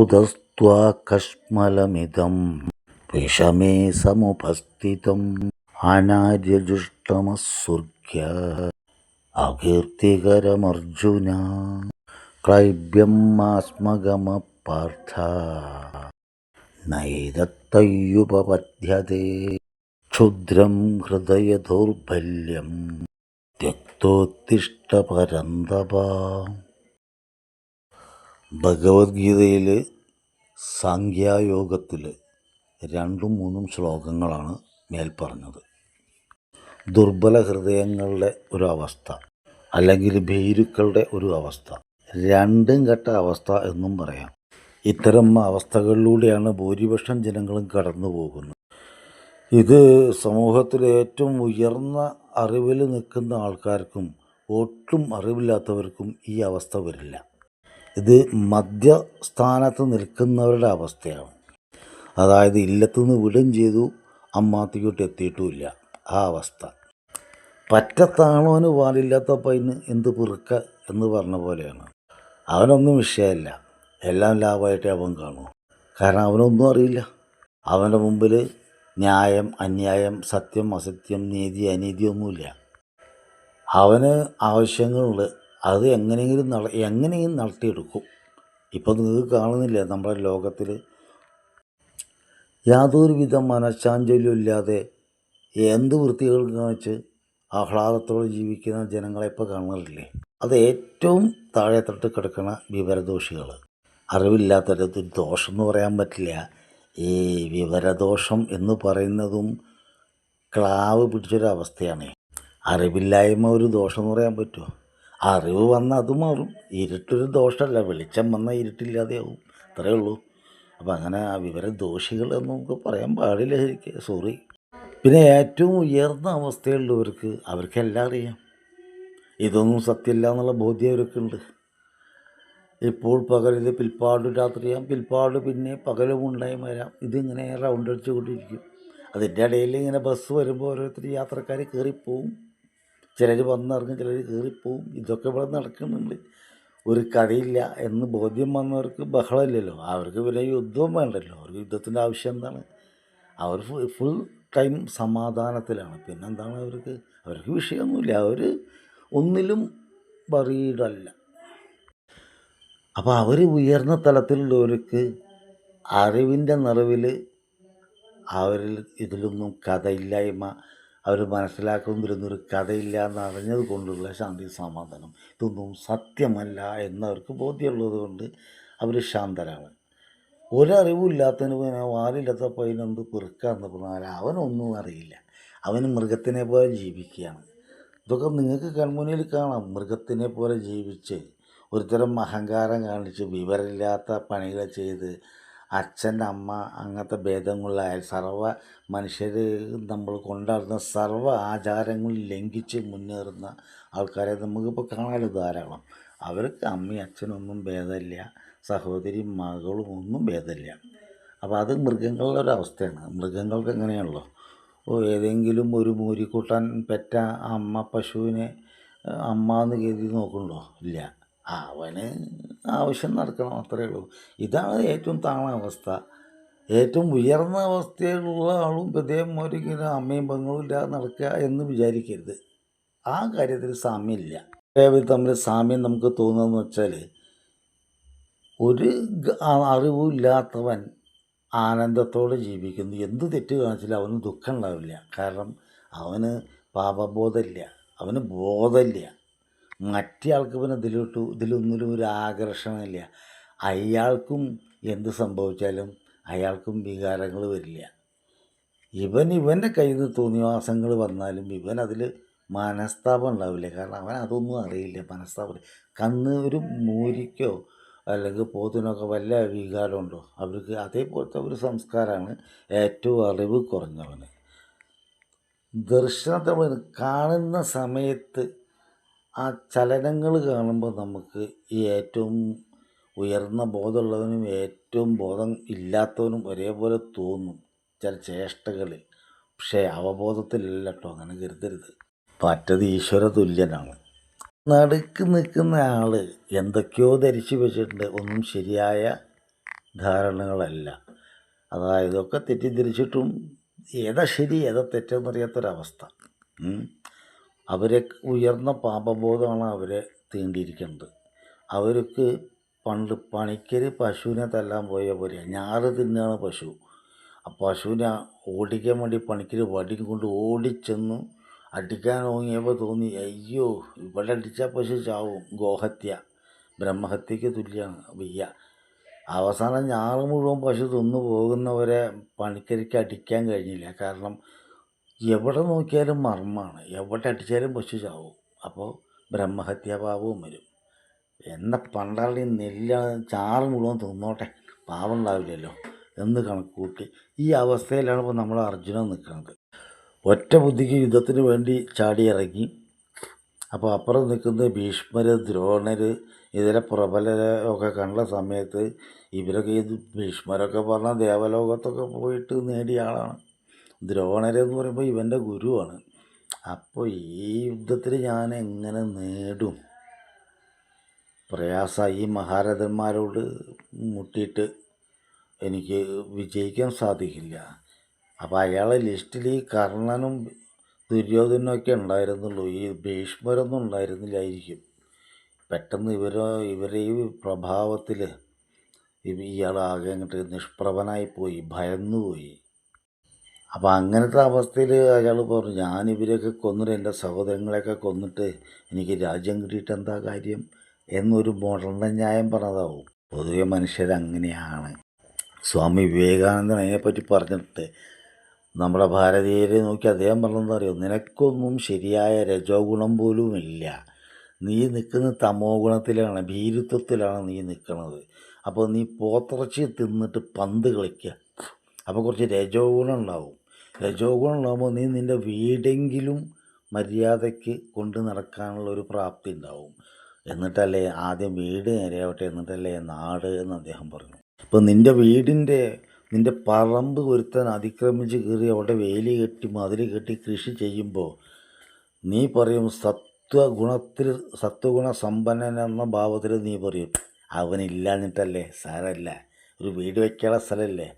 उदस्त्वा कश्मलमिदं विषमे समुपस्थितम् अनार्यजुष्टमः सुर्ग्य अकीर्तिकरमर्जुन क्लैब्यं मास्मगमः पार्थ। नैदत्तय्युपपद्यते क्षुद्रं हृदयदौर्बल्यं त्यक्तोत्तिष्ठपरन्दपा ഭഗവത്ഗീതയിൽ സാഖ്യായോഗത്തിൽ രണ്ടും മൂന്നും ശ്ലോകങ്ങളാണ് മേൽപ്പറഞ്ഞത്. ദുർബല ഹൃദയങ്ങളുടെ ഒരു അവസ്ഥ അല്ലെങ്കിൽ ഭീരുക്കളുടെ ഒരു അവസ്ഥ. രണ്ടും കെട്ട അവസ്ഥ എന്നും പറയാം. ഇത്തരം അവസ്ഥകളിലൂടെയാണ് ഭൂരിപക്ഷം ജനങ്ങളും കടന്നു പോകുന്നത്. ഇത് സമൂഹത്തിലെ ഏറ്റവും ഉയർന്ന അറിവിൽ നിൽക്കുന്ന ആൾക്കാർക്കും ഒട്ടും അറിവില്ലാത്തവർക്കും ഈ അവസ്ഥ വരില്ല. ഇത് മധ്യസ്ഥാനത്ത് നിൽക്കുന്നവരുടെ അവസ്ഥയാണ്. അതായത് ഇല്ലത്തുനിന്ന് വിടും ചെയ്തു അമ്മാത്തിക്കോട്ട് എത്തിയിട്ടുമില്ല. ആ അവസ്ഥ. പറ്റത്താണോന് പാലില്ലാത്ത പൈന് എന്ത് പെറുക്ക എന്ന് പറഞ്ഞ പോലെയാണ്. അവനൊന്നും വിഷയമല്ല. എല്ലാം ലാഭമായിട്ട് അവൻ കാണും. കാരണം അവനൊന്നും അറിയില്ല. അവന്റെ മുമ്പിൽ ന്യായം അന്യായം സത്യം അസത്യം നീതി അനീതി ഒന്നുമില്ല. അവന് ആവശ്യങ്ങളുണ്ട്. അത് എങ്ങനെയെങ്കിലും നട എങ്ങനെയും നടത്തിയെടുക്കും. ഇപ്പം ഇത് കാണുന്നില്ല നമ്മുടെ ലോകത്തിൽ. യാതൊരുവിധ മനഃശാഞ്ചല്യം ഇല്ലാതെ എന്ത് വൃത്തികൾ കാണിച്ച് ആഹ്ലാദത്തോടെ ജീവിക്കുന്ന ജനങ്ങളെ ഇപ്പോൾ കാണാറില്ലേ അത് ഏറ്റവും താഴെത്തട്ട് കിടക്കുന്ന വിവരദോഷികൾ. അറിവില്ലാത്തൊരു ദോഷം എന്ന് പറയാൻ പറ്റില്ല. ഈ വിവരദോഷം എന്ന് പറയുന്നതും ക്ലാവ് പിടിച്ചൊരവസ്ഥയാണ്. അറിവില്ലായ്മ ഒരു ദോഷം എന്ന് പറയാൻ പറ്റുമോ? അറിവ് വന്നാൽ അത് മാറും. ഇരുട്ടൊരു ദോഷമല്ല വെളിച്ചം വന്നാൽ ഇരുട്ടില്ലാതെയാവും. അത്രയേ ഉള്ളൂ. അപ്പം അങ്ങനെ ആ വിവരദോഷികൾ എന്ന് നമുക്ക് പറയാൻ പാടില്ല ശരിക്കും. സോറി. പിന്നെ ഏറ്റവും ഉയർന്ന അവസ്ഥയുള്ളവർക്ക് അവർക്കെല്ലാം അറിയാം. ഇതൊന്നും സത്യമില്ല എന്നുള്ള ബോധ്യം അവർക്കുണ്ട് ഇപ്പോൾ പകലിത് പിൽപ്പാട് രാത്രിയാം പിൽപ്പാട് പിന്നെ പകലും ഉണ്ടായി വരാം. ഇതിങ്ങനെ റൗണ്ട് അടിച്ചുകൊണ്ടിരിക്കും അതിന്റെ ഇടയിൽ ഇങ്ങനെ ബസ് വരുമ്പോൾ ഓരോരുത്തർ യാത്രക്കാർ കയറിപ്പോവും. ചിലർ വന്നിറങ്ങും ചിലർ കയറിപ്പോവും. ഇതൊക്കെ ഇവിടെ നടക്കുന്നുണ്ട് ഒരു കഥയില്ല എന്ന് ബോധ്യം വന്നവർക്ക് ബഹളമില്ലല്ലോ. അവർക്ക് പിന്നെ യുദ്ധവും വേണ്ടല്ലോ. അവർക്ക് യുദ്ധത്തിന്റെ ആവശ്യം എന്താണ്? അവർ ഫുൾ ടൈം സമാധാനത്തിലാണ്. പിന്നെന്താണ് അവർക്ക്? അവർക്ക് വിഷയമൊന്നുമില്ല. അവർ ഒന്നിലും വറീഡല്ല അപ്പോൾ അവർ ഉയർന്ന തലത്തിലുള്ളവർക്ക് അറിവിന്റെ നിറവിൽ അവരിൽ ഇതിലൊന്നും കഥയില്ലായ്മ അവർ മനസ്സിലാക്കും വരുന്നൊരു കഥയില്ല എന്നറിഞ്ഞത് കൊണ്ടുള്ള ശാന്തി സമാധാനം. ഇതൊന്നും സത്യമല്ല എന്നവർക്ക് ബോധ്യമുള്ളത് കൊണ്ട് അവർ ശാന്തരാണ്. ഒരറിവും പിന്നെ വാലില്ലാത്ത പയ്യനെന്ത് പെറുക്കാന്ന് പറഞ്ഞാൽ അവനൊന്നും അറിയില്ല. അവൻ മൃഗത്തിനെ പോലെ ജീവിക്കുകയാണ്. ഇതൊക്കെ നിങ്ങൾക്ക് കൺമുന്നിൽ കാണാം. മൃഗത്തിനെ പോലെ ജീവിച്ച് ഒരുതരം അഹങ്കാരം കാണിച്ച് വിവരമില്ലാത്ത പണികൾ ചെയ്ത് അച്ഛൻ അമ്മ അങ്ങനത്തെ ഭേദങ്ങളിലായ സർവ മനുഷ്യർ നമ്മൾ കൊണ്ടാടുന്ന സർവ ആചാരങ്ങൾ ലംഘിച്ച് മുന്നേറുന്ന ആൾക്കാരെ നമുക്കിപ്പോൾ കാണാമല്ലോ ധാരാളം. അവർക്ക് അമ്മയും അച്ഛനൊന്നും ഭേദമില്ല. സഹോദരിയും മകളും ഒന്നും ഭേദമില്ല. അപ്പോൾ അത് മൃഗങ്ങളുടെ ഒരു അവസ്ഥയാണ്. മൃഗങ്ങൾക്ക് എങ്ങനെയാണല്ലോ? ഓ ഏതെങ്കിലും ഒരു മൂരിക്കൂട്ടാൻ പെറ്റ അമ്മ പശുവിനെ അമ്മ എന്ന് കരുതി നോക്കണല്ലോ ഇല്ല. അവന് ആവശ്യം നടക്കണം അത്രയേ ഉള്ളൂ. ഇതാണ് ഏറ്റവും താണ അവസ്ഥ. ഏറ്റവും ഉയർന്ന അവസ്ഥയിലുള്ള ആളും ഹൃദയം ഒരിക്കലും അമ്മയും പെങ്ങളും ഇല്ലാതെ നടക്കുക എന്ന് വിചാരിക്കരുത്. ആ കാര്യത്തിൽ സാമ്യമില്ല. ഇവർ തമ്മിൽ സാമ്യം നമുക്ക് തോന്നുന്നതെന്ന് വെച്ചാൽ ഒരു അറിവും ഇല്ലാത്തവൻ ആനന്ദത്തോടെ ജീവിക്കുന്നു. എന്ത് തെറ്റ് കാണിച്ചാലും അവന് ദുഃഖം ഉണ്ടാവില്ല. കാരണം അവന് പാപബോധമില്ല. അവന് ബോധമില്ല. മറ്റേ ആൾക്ക് പിന്നെ ഇതിലോട്ട് ഇതിലൊന്നിലും ഒരു ആകർഷണമില്ല. അയാൾക്കും എന്ത് സംഭവിച്ചാലും അയാൾക്കും വികാരങ്ങൾ വരില്ല. ഇവൻ ഇവന്റെ കയ്യിൽ നിന്ന് തോന്നിവാസങ്ങൾ വന്നാലും ഇവൻ അതിൽ മനസ്താപം ഉണ്ടാവില്ല. കാരണം അവൻ അതൊന്നും അറിയില്ല. മനസ്താപം കന്ന് ഒരു മൂരിക്കോ അല്ലെങ്കിൽ പോത്തിനൊക്കെ വല്ല വികാരമുണ്ടോ അവർക്ക് അതേപോലത്തെ ഒരു സംസ്കാരമാണ് ഏറ്റവും അറിവ് കുറഞ്ഞവന്. ദർശനത്തെ കാണുന്ന സമയത്ത് ആ ചലനങ്ങൾ കാണുമ്പോൾ നമുക്ക് ഈ ഏറ്റവും ഉയർന്ന ബോധമുള്ളവനും ഏറ്റവും ബോധം ഇല്ലാത്തവനും ഒരേപോലെ തോന്നും ചില ചേഷ്ടകളിൽ. പക്ഷേ അവബോധത്തിലല്ല കേട്ടോ അങ്ങനെ കരുതരുത്. മറ്റത് ഈശ്വര തുല്യനാണ്. നടുക്ക് നിൽക്കുന്ന ആൾ എന്തൊക്കെയോ ധരിച്ചു വെച്ചിട്ടുണ്ട്. ഒന്നും ശരിയായ ധാരണകളല്ല. അതായതൊക്കെ തെറ്റിദ്ധരിച്ചിട്ടും ഏതാ ശരി ഏതാ തെറ്റെന്നറിയാത്തൊരവസ്ഥ. അവരെ ഉയർന്ന പാപബോധമാണ് അവരെ തീണ്ടിയിരിക്കുന്നത്. അവർക്ക് പണ്ട് പണിക്കർ പശുവിനെ തല്ലാൻ പോയ പോലെ ഞാറ് തിന്നുകയാണ് പശു. ആ പശുവിനെ ഓടിക്കാൻ വേണ്ടി പണിക്കർ വടിയും കൊണ്ട് ഓടിച്ചെന്നു അടിക്കാൻ ഓങ്ങിയപ്പോൾ തോന്നി അയ്യോ ഇവിടെ അടിച്ചാൽ പശു ചാവും ഗോഹത്യ. ബ്രഹ്മഹത്യക്ക് തുല്യമാണ് വയ്യ. അവസാനം ഞാറ് മുഴുവൻ പശു തിന്നു പോകുന്നവരെ പണിക്കരിക്ക് അടിക്കാൻ കഴിഞ്ഞില്ല. കാരണം എവിടെ നോക്കിയാലും മർമ്മമാണ് എവിടെ അടിച്ചാലും പശു ചാവും. അപ്പോൾ ബ്രഹ്മഹത്യാഭാവവും വരും. എന്ന പണ്ടാളി നെല്ല ചാറ് മുഴുവൻ തിന്നോട്ടെ. പാവം ഉണ്ടാവില്ലല്ലോ. എന്ന് കണക്ക് കൂട്ടി ഈ അവസ്ഥയിലാണ് ഇപ്പോൾ നമ്മൾ അർജുനൻ നിൽക്കുന്നത്. ഒറ്റ ബുദ്ധിക്ക് യുദ്ധത്തിന് വേണ്ടി ചാടി ഇറങ്ങി അപ്പോൾ അപ്പുറം നിൽക്കുന്ന ഭീഷ്മർ ദ്രോണർ ഇതിലെ പ്രബലരെ ഒക്കെ കണ്ട സമയത്ത് ഇവരൊക്കെ ഇത് ഭീഷ്മരൊക്കെ പറഞ്ഞാൽ ദേവലോകത്തൊക്കെ പോയിട്ട് നേടിയ ആളാണ്. ദ്രോണരെന്ന് പറയുമ്പോൾ ഇവന്റെ ഗുരുവാണ്. അപ്പോൾ ഈ യുദ്ധത്തിൽ ഞാൻ എങ്ങനെ നേടും? പ്രയാസ ഈ മഹാരഥന്മാരോട് മുട്ടിയിട്ട് എനിക്ക് വിജയിക്കാൻ സാധിക്കില്ല. അപ്പോൾ അയാളെ ലിസ്റ്റിൽ ഈ കർണനും ദുര്യോധനൊക്കെ ഉണ്ടായിരുന്നുള്ളൂ. ഈ ഭീഷ്മരൊന്നും ഉണ്ടായിരുന്നില്ലായിരിക്കും. പെട്ടെന്ന് ഇവരോ ഇവരെ ഈ പ്രഭാവത്തിൽ ഇയാളാകെ അങ്ങോട്ട് നിഷ്പ്രഭനായി പോയി ഭയന്നു പോയി അപ്പോൾ അങ്ങനത്തെ അവസ്ഥയിൽ അയാൾ പറഞ്ഞു ഞാൻ ഇവരെയൊക്കെ കൊന്നിട്ട് എന്റെ സഹോദരങ്ങളെയൊക്കെ കൊന്നിട്ട് എനിക്ക് രാജ്യം കിട്ടിയിട്ട് എന്താ കാര്യം? എന്നൊരു മോഡലിന്റെ ന്യായം പറഞ്ഞതാവും. പൊതുവെ മനുഷ്യരങ്ങനെയാണ് സ്വാമി വിവേകാനന്ദൻ അതിനെപ്പറ്റി പറഞ്ഞിട്ട് നമ്മുടെ ഭാരതീയരെ നോക്കി അദ്ദേഹം പറഞ്ഞതെന്ന് അറിയോ? നിനക്കൊന്നും ശരിയായ രജോ ഗുണം പോലും ഇല്ല. നീ നിൽക്കുന്ന തമോ ഗുണത്തിലാണ് ഭീരുത്വത്തിലാണ് നീ നിൽക്കുന്നത്. അപ്പോൾ നീ പോത്തിറച്ചി തിന്നിട്ട് പന്ത് കളിക്കുക അപ്പോൾ കുറച്ച് രജോ ഗുണം ഉണ്ടാവും. രജോ ഗുണം ഉണ്ടാകുമ്പോൾ നീ നിന്റെ വീടെങ്കിലും മര്യാദയ്ക്ക് കൊണ്ട് നടക്കാനുള്ള ഒരു പ്രാപ്തി ഉണ്ടാവും. എന്നിട്ടല്ലേ ആദ്യം വീട് നേരെയാവട്ടെ എന്നിട്ടല്ലേ നാട് എന്ന് അദ്ദേഹം പറഞ്ഞു. ഇപ്പം നിന്റെ വീടിന്റെ നിന്റെ പറമ്പ് ഒരുത്തൻ അതിക്രമിച്ച് കയറി അവിടെ വേലി കെട്ടി മതിൽ കെട്ടി കൃഷി ചെയ്യുമ്പോൾ നീ പറയും സത്വഗുണത്തിൽ സത്വഗുണ സമ്പന്നൻ എന്ന ഭാവത്തിൽ നീ പറയും അവനില്ലാഞ്ഞിട്ടല്ലേ സാരല്ല ഒരു വീട് വയ്ക്കാനുള്ള സ്ഥലമല്ലേ?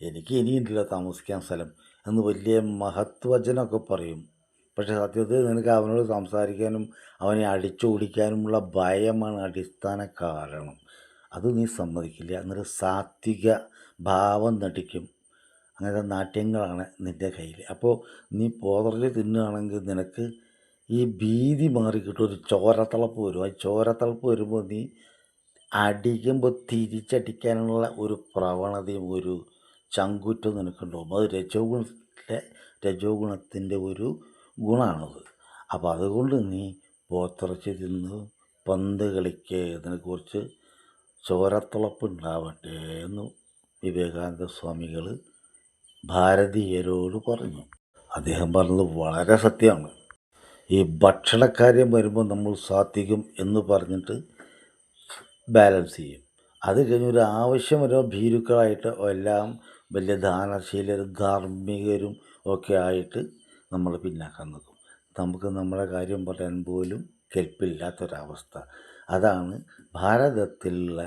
എനിക്ക് ഇനിയുണ്ടല്ലോ താമസിക്കാൻ സ്ഥലം. എന്ന് വലിയ മഹത്വചനമൊക്കെ പറയും. പക്ഷേ സത്യത്തിൽ നിനക്ക് അവനോട് സംസാരിക്കാനും അവനെ അടിച്ചോടിക്കാനുമുള്ള ഭയമാണ് അടിസ്ഥാന കാരണം. അത് നീ സമ്മതിക്കില്ല. എന്നൊരു സാത്വിക ഭാവം നടിക്കും. അങ്ങനത്തെ നാട്യങ്ങളാണ് നിന്റെ കയ്യിൽ. അപ്പോൾ നീ പോതറിൽ തിന്നുകയാണെങ്കിൽ നിനക്ക് ഈ ഭീതി മാറിക്കിട്ടും. ഒരു ചോരത്തിളപ്പ് വരും ആ ചോരത്തിളപ്പ് വരുമ്പോൾ നീ അടിക്കുമ്പോൾ തിരിച്ചടിക്കാനുള്ള ഒരു പ്രവണതയും ഒരു ചങ്കുറ്റം നിനക്കുണ്ടാവും അത് രജോ ഗുണത്തിന്റെ രജോ ഗുണത്തിന്റെ ഒരു ഗുണമാണത്. അപ്പോൾ അതുകൊണ്ട് നീ പോത്തിറച്ചി തിന്ന് പന്ത് കളിക്കുന്നതിനെ കുറിച്ച് ചോരത്തിളപ്പ് ഉണ്ടാവട്ടെ എന്ന് വിവേകാനന്ദ സ്വാമികൾ ഭാരതീയരോട് പറഞ്ഞു. അദ്ദേഹം പറഞ്ഞത് വളരെ സത്യമാണ്. ഈ ഭക്ഷണക്കാര്യം വരുമ്പോൾ നമ്മൾ സാത്വികം എന്ന് പറഞ്ഞിട്ട് ബാലൻസ് ചെയ്യും. അത് കഴിഞ്ഞ് ഒരു ആവശ്യം വരുമ്പോൾ ഭീരുക്കളായിട്ട് എല്ലാം വലിയ ദാനശീലരും ധാർമ്മികരും ഒക്കെ ആയിട്ട് നമ്മൾ പിന്നാക്കാൻ നിൽക്കും നമുക്ക് നമ്മുടെ കാര്യം പറയാൻ പോലും കെൽപ്പില്ലാത്തൊരവസ്ഥ അതാണ് ഭാരതത്തിലുള്ള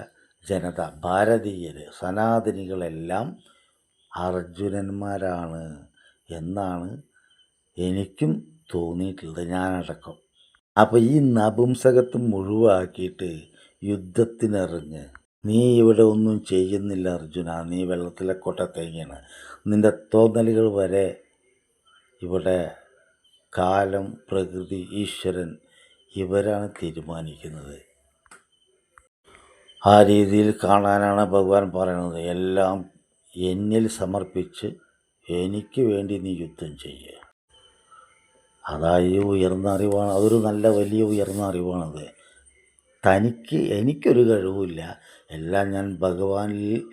ജനത ഭാരതീയർ സനാതനികളെല്ലാം അർജുനന്മാരാണ് എന്നാണ് എനിക്കും തോന്നിയിട്ടുള്ളത് ഞാനടക്കം. അപ്പോൾ ഈ നപുംസകത്വം മുഴുവാക്കിയിട്ട് യുദ്ധത്തിനിറങ്ങ് നീ ഇവിടെ ഒന്നും ചെയ്യുന്നില്ല അർജുന. നീ വെള്ളത്തിലെ കൊട്ട തേങ്ങയാണ്. നിന്റെ തോന്നലുകൾ വരെ ഇവിടെ കാലം പ്രകൃതി ഈശ്വരൻ ഇവരാണ് തീരുമാനിക്കുന്നത്. ആ രീതിയിൽ കാണാനാണ് ഭഗവാൻ പറയുന്നത്. എല്ലാം എന്നിൽ സമർപ്പിച്ച് എനിക്ക് വേണ്ടി നീ യുദ്ധം ചെയ്യുക അതായത് ഉയർന്ന അറിവാണ്. അതൊരു നല്ല വലിയ ഉയർന്ന അറിവാണത്. തനിക്ക് എനിക്കൊരു കഴിവുമില്ല. എല്ലാം ഞാൻ ഭഗവാനിൽ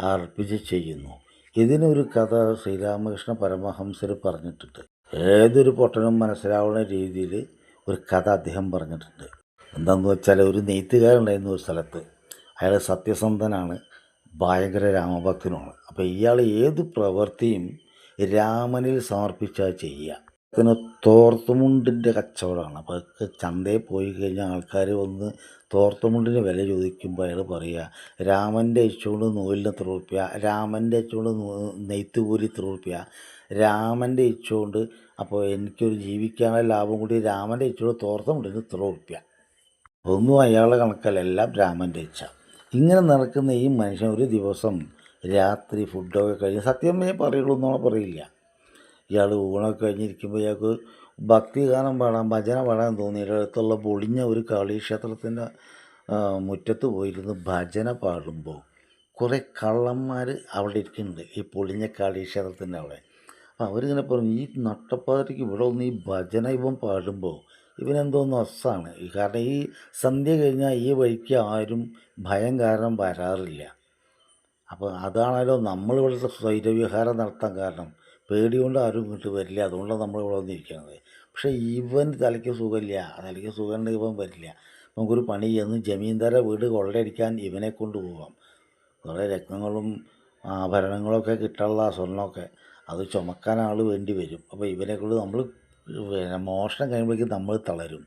അർപ്പിച്ച് ചെയ്യുന്നു. ഇതിനൊരു കഥ ശ്രീരാമകൃഷ്ണ പരമഹംസർ പറഞ്ഞിട്ടുണ്ട്. ഏതൊരു പൊട്ടനും മനസ്സിലാവുന്ന രീതിയിൽ ഒരു കഥ അദ്ദേഹം പറഞ്ഞിട്ടുണ്ട്. എന്താണെന്ന് വെച്ചാൽ ഒരു നെയ്ത്തുകാരുണ്ടായിരുന്നു ഒരു സ്ഥലത്ത്. അയാൾ സത്യസന്ധനാണ് ഭയങ്കര രാമഭക്തനുമാണ്. അപ്പോൾ ഇയാൾ ഏത് പ്രവൃത്തിയും രാമനിൽ സമർപ്പിച്ചാൽ ചെയ്യുക. പിന്നെ തോർത്തുമുണ്ടിന്റെ കച്ചവടമാണ്. അപ്പോൾ അതൊക്കെ ചന്തയിൽ പോയി കഴിഞ്ഞാൽ ആൾക്കാർ വന്ന് തോർത്തുമുണ്ടിന് വില ചോദിക്കുമ്പോൾ അയാൾ പറയുക രാമന്റെ ഇച്ചുകൊണ്ട് നൂലിന് എത്ര റുപ്യ രാമന്റെ ഇച്ചുകൊണ്ട് നെയ്ത്ത് കൂലി ഇത്ര റുപ്യ രാമന്റെ ഇച്ചുകൊണ്ട് അപ്പോൾ എനിക്കൊരു ജീവിക്കാനുള്ള ലാഭം കൂടി രാമന്റെ ഇച്ചുകൊണ്ട് തോർത്തുമുണ്ടിന് ഇത്ര റുപ്യ ഒന്നും അയാളെ കണക്കല്ല എല്ലാം രാമന്റെ ഇച്ഛ ഇങ്ങനെ നടക്കുന്ന ഈ മനുഷ്യൻ ഒരു ദിവസം രാത്രി ഫുഡൊക്കെ കഴിഞ്ഞ് സത്യമേ പറയുള്ളൂ എന്നോളം പറയില്ല. ഇയാൾ ഊണൊക്കെ കഴിഞ്ഞിരിക്കുമ്പോൾ ഇയാൾക്ക് ഭക്തി ഗാനം പാടാൻ ഭജന പാടാൻ തോന്നിയിട്ട് അടുത്തുള്ള പൊളിഞ്ഞ ഒരു കാളീക്ഷേത്രത്തിന്റെ മുറ്റത്ത് പോയിരുന്ന് ഭജന പാടുമ്പോൾ കുറേ കള്ളന്മാർ അവിടെ ഇരിക്കുന്നുണ്ട് ഈ പൊളിഞ്ഞ കാളീക്ഷേത്രത്തിന്റെ അവിടെ. അപ്പോൾ അവരിങ്ങനെ പറഞ്ഞു ഈ നട്ടപ്പാതിരിക്ക് ഇവിടെ ഒന്ന് ഈ ഭജന ഇവൻ പാടുമ്പോൾ ഇവനെന്തോ അസാണ് കാരണം ഈ സന്ധ്യ കഴിഞ്ഞാൽ ഈ വഴിക്ക് ആരും ഭയം കാരണം വരാറില്ല. അപ്പോൾ അതാണല്ലോ നമ്മളിവിടുത്തെ സ്വൈരവിഹാരം നടത്താൻ കാരണം. പേടി കൊണ്ട് ആരും ഇങ്ങോട്ട് വരില്ല. അതുകൊണ്ടാണ് നമ്മൾ ഇവിടെ വന്നിരിക്കുന്നത്. പക്ഷേ ഇവൻ തലയ്ക്ക് സുഖമില്ല. തലയ്ക്ക് സുഖമുണ്ടെങ്കിൽ ഇവൻ വരില്ല. നമുക്കൊരു പണി ചെയ്യുന്നു ജമീന്ദാരെ വീട് കൊള്ളയടിക്കാൻ ഇവനെ കൊണ്ട് പോകാം കുറേ രത്നങ്ങളും ആഭരണങ്ങളൊക്കെ കിട്ടാനുള്ള സ്വർണമൊക്കെ അത് ചുമക്കാൻ ആൾ വേണ്ടി വരും. അപ്പോൾ ഇവനെ കൊണ്ട് നമ്മൾ പിന്നെ മോഷണം കഴിയുമ്പോഴേക്കും നമ്മൾ തളരും.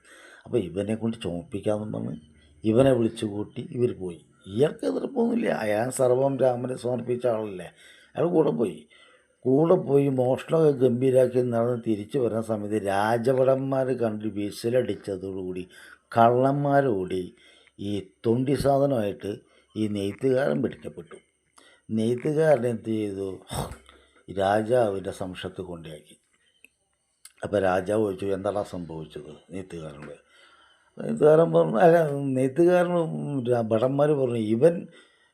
അപ്പോൾ ഇവനെ കൊണ്ട് ചുമപ്പിക്കാമെന്ന് ഇവനെ വിളിച്ചു കൂട്ടി ഇവർ പോയി. ഇയാൾക്ക് എതിർപ്പൊന്നുമില്ല. അയാൾ സർവം രാമനെ സമർപ്പിച്ച ആളല്ലേ. അയാൾ കൂടെ പോയി. കൂടെ പോയി മോഷണമൊക്കെ ഗംഭീരാക്കി നടന്ന് തിരിച്ചു വരുന്ന സമയത്ത് രാജഭടന്മാർ കണ്ട് വിസിലടിച്ചതോടുകൂടി കള്ളന്മാരോടി ഈ തൊണ്ടി സാധനമായിട്ട് ഈ നെയ്ത്തുകാരൻ പിടിക്കപ്പെട്ടു. നെയ്ത്തുകാരൻ എന്ത് ചെയ്തു? രാജാവിന്റെ സംശയത്ത് കൊണ്ടാക്കി അപ്പോൾ രാജാവ് ചോദിച്ചു എന്താണ് സംഭവിച്ചത് നെയ്ത്തുകാരനോട്? നെയ്ത്തുകാരൻ പറഞ്ഞു അല്ല നെയ്ത്തുകാരൻ ഭടന്മാർ പറഞ്ഞു ഇവൻ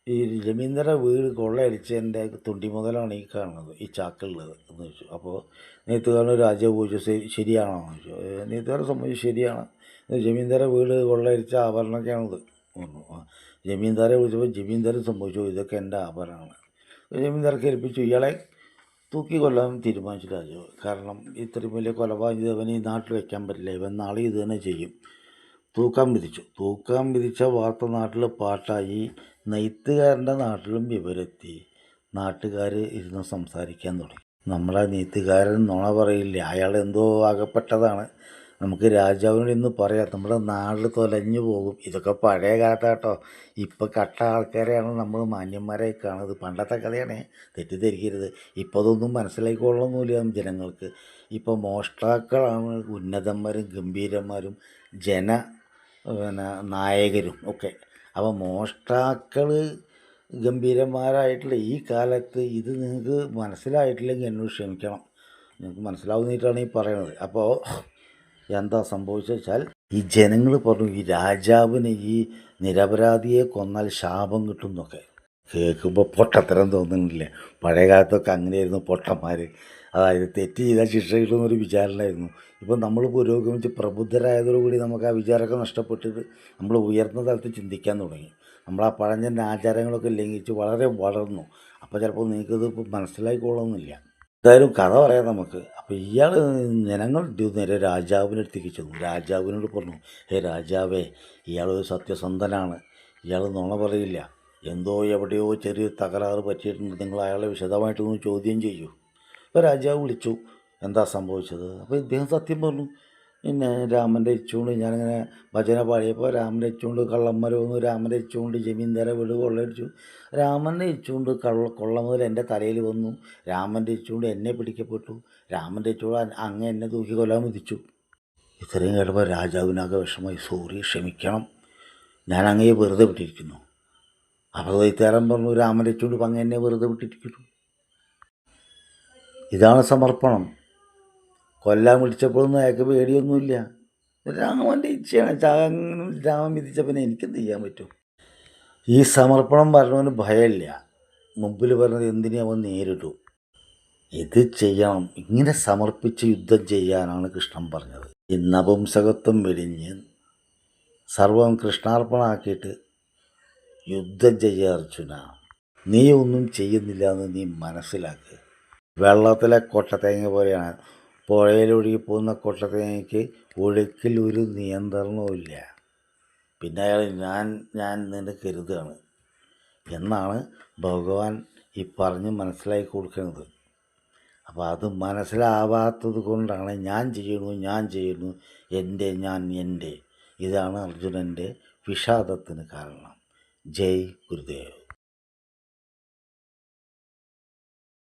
ഈ ജമീന്ദര വീട് കൊള്ളയടിച്ചതിന്റെ തുണ്ടി മുതലാണ് ഈ കാണുന്നത് ഈ ചാക്കുള്ളത് എന്ന് ചോദിച്ചു അപ്പോൾ നെയ്ത്തുകാരൻ രാജാവ് "ശരി- ശരിയാണോ എന്ന് ചോദിച്ചു. നെയ്ത്തുകാരെ സംബന്ധിച്ച് ശരിയാണ്. ജമീന്ദറെ ജമീന്ദാര വീട് കൊള്ളയടിച്ച ആഭരണമൊക്കെയാണത് പറഞ്ഞു ജമീന്ദാരെ വിളിച്ചപ്പോൾ ജമീന്ദാരൻ സംഭവിച്ചു ഇതൊക്കെ എന്റെ ആഭരണമാണ്. ജമീന്ദാർക്ക് ഏൽപ്പിച്ചു ഇയാളെ തൂക്കി കൊല്ലാൻ തീരുമാനിച്ചു രാജാവ് കാരണം ഇത്രയും വലിയ കൊലപാതകം ഇവൻ ഈ നാട്ടിൽ വയ്ക്കാൻ പറ്റില്ല. ഇവൻ നാളെ ഇത് തന്നെ ചെയ്യും. തൂക്കാൻ വിധിച്ചു. തൂക്കാൻ വിധിച്ച വാർത്ത നാട്ടിൽ പാട്ടായി. നെയ്ത്തുകാരന്റെ നാട്ടിലും വിവരെത്തി. നാട്ടുകാർ ഇരുന്ന് സംസാരിക്കാൻ തുടങ്ങി. നമ്മളെ നെയ്ത്തുകാരൻ നുണ പറയില്ല? അയാൾ എന്തോ ആകപ്പെട്ടതാണ്. നമുക്ക് രാജാവിനോട് ഇന്ന് പറയാം. നമ്മുടെ നാട് തൊലഞ്ഞു പോകും. ഇതൊക്കെ പഴയ കാലത്താട്ടോ ഇപ്പോൾ കട്ട ആൾക്കാരെയാണ് നമ്മൾ മാന്യന്മാരെ കാണുന്നത്. പണ്ടത്തെ കഥയാണേ. തെറ്റിദ്ധരിക്കരുത്. ഇപ്പോൾ അതൊന്നും മനസ്സിലാക്കിക്കൊള്ളൊന്നുമില്ല ജനങ്ങൾക്ക്. ഇപ്പോൾ മോഷ്ടാക്കളാണ് ഉന്നതന്മാരും ഗംഭീരന്മാരും ജന പിന്നെ നായകരും ഒക്കെ. അപ്പോൾ മോഷ്ടാക്കൾ ഗംഭീരന്മാരായിട്ടുള്ള ഈ കാലത്ത് ഇത് നിങ്ങൾക്ക് മനസ്സിലായിട്ടില്ലെങ്കിൽ എന്നോട് ക്ഷമിക്കണം. നിങ്ങൾക്ക് മനസ്സിലാവുന്നിട്ടാണ് ഈ പറയുന്നത് അപ്പോൾ എന്താ സംഭവിച്ചത് വെച്ചാൽ ഈ ജനങ്ങൾ പറഞ്ഞു ഈ രാജാവിന് ഈ നിരപരാധിയെ കൊന്നാൽ ശാപം കിട്ടും എന്നൊക്കെ കേൾക്കുമ്പോൾ പൊട്ടത്തരം തോന്നുന്നില്ലേ? പഴയ കാലത്തൊക്കെ അങ്ങനെയായിരുന്നു പൊട്ടന്മാർ അതായത് തെറ്റ് ചെയ്താൽ ശിക്ഷ കിട്ടുന്നൊരു വിചാരണമായിരുന്നു ഇപ്പം നമ്മൾ പുരോഗമിച്ച് പ്രബുദ്ധരായതോടുകൂടി നമുക്ക് ആ വിചാരമൊക്കെ നഷ്ടപ്പെട്ടിട്ട് നമ്മൾ ഉയർന്ന തലത്തിൽ ചിന്തിക്കാൻ തുടങ്ങി. നമ്മൾ ആ പഴഞ്ഞ ആചാരങ്ങളൊക്കെ ലംഘിച്ച് വളരെ വളർന്നു. അപ്പോൾ ചിലപ്പോൾ നിങ്ങൾക്കിത് ഇപ്പോൾ മനസ്സിലായിക്കൊള്ളുന്നില്ല എന്തായാലും കഥ പറയാം നമുക്ക്. അപ്പോൾ ഇയാൾ ജനങ്ങൾ നേരെ രാജാവിനെ അടുത്തേക്ക് ചെന്നു. രാജാവിനോട് പറഞ്ഞു ഹേ രാജാവേ ഇയാൾ ഒരു സത്യസന്ധനാണ്. ഇയാൾ നുണ പറയില്ല. എന്തോ എവിടെയോ ചെറിയ തകരാറ് പറ്റിയിട്ടുണ്ട്. നിങ്ങൾ അയാളെ വിശദമായിട്ടൊന്ന് ചോദ്യം ചെയ്യൂ. അപ്പോൾ രാജാവ് വിളിച്ചു എന്താ സംഭവിച്ചത്? അപ്പോൾ ഇദ്ദേഹം സത്യം പറഞ്ഞു. പിന്നെ രാമന്റെ ഇച്ചുകൊണ്ട് ഞാനിങ്ങനെ ഭജന പാടിയപ്പോൾ രാമന്റെ ഇച്ചുകൊണ്ട് കള്ളന്മാർ വന്നു രാമന്റെ ഇച്ചുകൊണ്ട് ജമീന്ദാരെ വീട് കൊള്ളയടിച്ചു. രാമന്റെ ഇച്ചുകൊണ്ട് കള്ള കൊള്ള മുതൽ എന്റെ തലയിൽ വന്നു. രാമന്റെ ഇച്ചുകൊണ്ട് എന്നെ പിടിക്കപ്പെട്ടു. രാമന്റെ ഇച്ചുകൊണ്ട് അങ്ങ് എന്നെ തൂക്കി കൊല്ലാൻ വിധിച്ചു. ഇത്രയും കേട്ടപ്പോൾ രാജാവിനാകെ വിഷമമായി സോറി ക്ഷമിക്കണം. ഞാൻ അങ്ങയെ വെറുതെ വിട്ടിരിക്കുന്നു. അപ്പോൾ വൈത്താരം പറഞ്ഞു രാമന്റെ ഇച്ചുകൊണ്ട് പങ്ങ എന്നെ വെറുതെ വിട്ടിരിക്കുന്നു. ഇതാണ് സമർപ്പണം. കൊല്ലാൻ വിളിച്ചപ്പോഴൊന്നും അയാൾക്ക് പേടിയൊന്നുമില്ല. രാമന്റെ ഇച്ഛയാണ് ചാങ്ങനും രാമൻ വിധിച്ച പിന്നെ എനിക്കെന്ത് ചെയ്യാൻ പറ്റും. ഈ സമർപ്പണം പറഞ്ഞവന് ഭയമില്ല. മുമ്പിൽ പറഞ്ഞത് എന്തിനെ അവൻ നേരിട്ടു ഇത് ചെയ്യണം. ഇങ്ങനെ സമർപ്പിച്ച് യുദ്ധം ചെയ്യാനാണ് കൃഷ്ണൻ പറഞ്ഞത്. ഈ നപുംസകത്വം വെടിഞ്ഞ് സർവം കൃഷ്ണാർപ്പണമാക്കിയിട്ട് യുദ്ധം ചെയ്യുക അർജുന. നീ ഒന്നും ചെയ്യുന്നില്ല എന്ന് നീ മനസ്സിലാക്കുക വെള്ളത്തിലെ കൊട്ടത്തേങ്ങ പോലെയാണ്. പുഴയിലൊഴുകി പോകുന്ന കൊട്ടത്തേങ്ങയ്ക്ക് ഒഴുക്കിൽ ഒരു നിയന്ത്രണവുമില്ല. പിന്നെ അയാൾ ഞാൻ ഞാൻ നിന്നെ കരുതുകയാണ്. എന്നാണ് ഭഗവാൻ ഈ പറഞ്ഞ് മനസ്സിലാക്കി കൊടുക്കുന്നത്. അപ്പോൾ അത് മനസ്സിലാവാത്തത് കൊണ്ടാണ് ഞാൻ ചെയ്യുന്നു ഞാൻ ചെയ്യുന്നു എന്റെ ഞാൻ എന്റെ. ഇതാണ് അർജുനന്റെ വിഷാദത്തിന് കാരണം. ജയ് ഗുരുദേവ്.